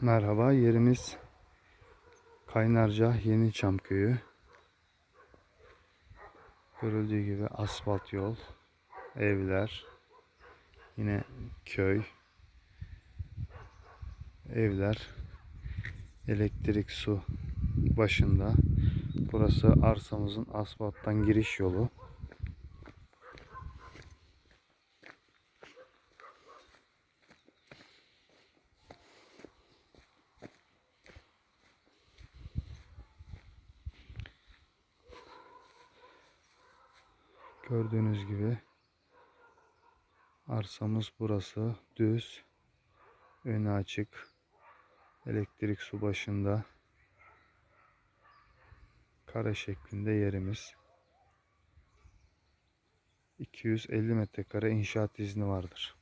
Merhaba, yerimiz Kaynarca Yeni Çam Köyü. Görüldüğü gibi asfalt yol, evler, yine köy, evler, elektrik su başında. Burası arsamızın asfalttan giriş yolu. Gördüğünüz gibi arsamız burası. Düz önü açık elektrik su başında. Kare şeklinde yerimiz. 250 metrekare inşaat izni vardır.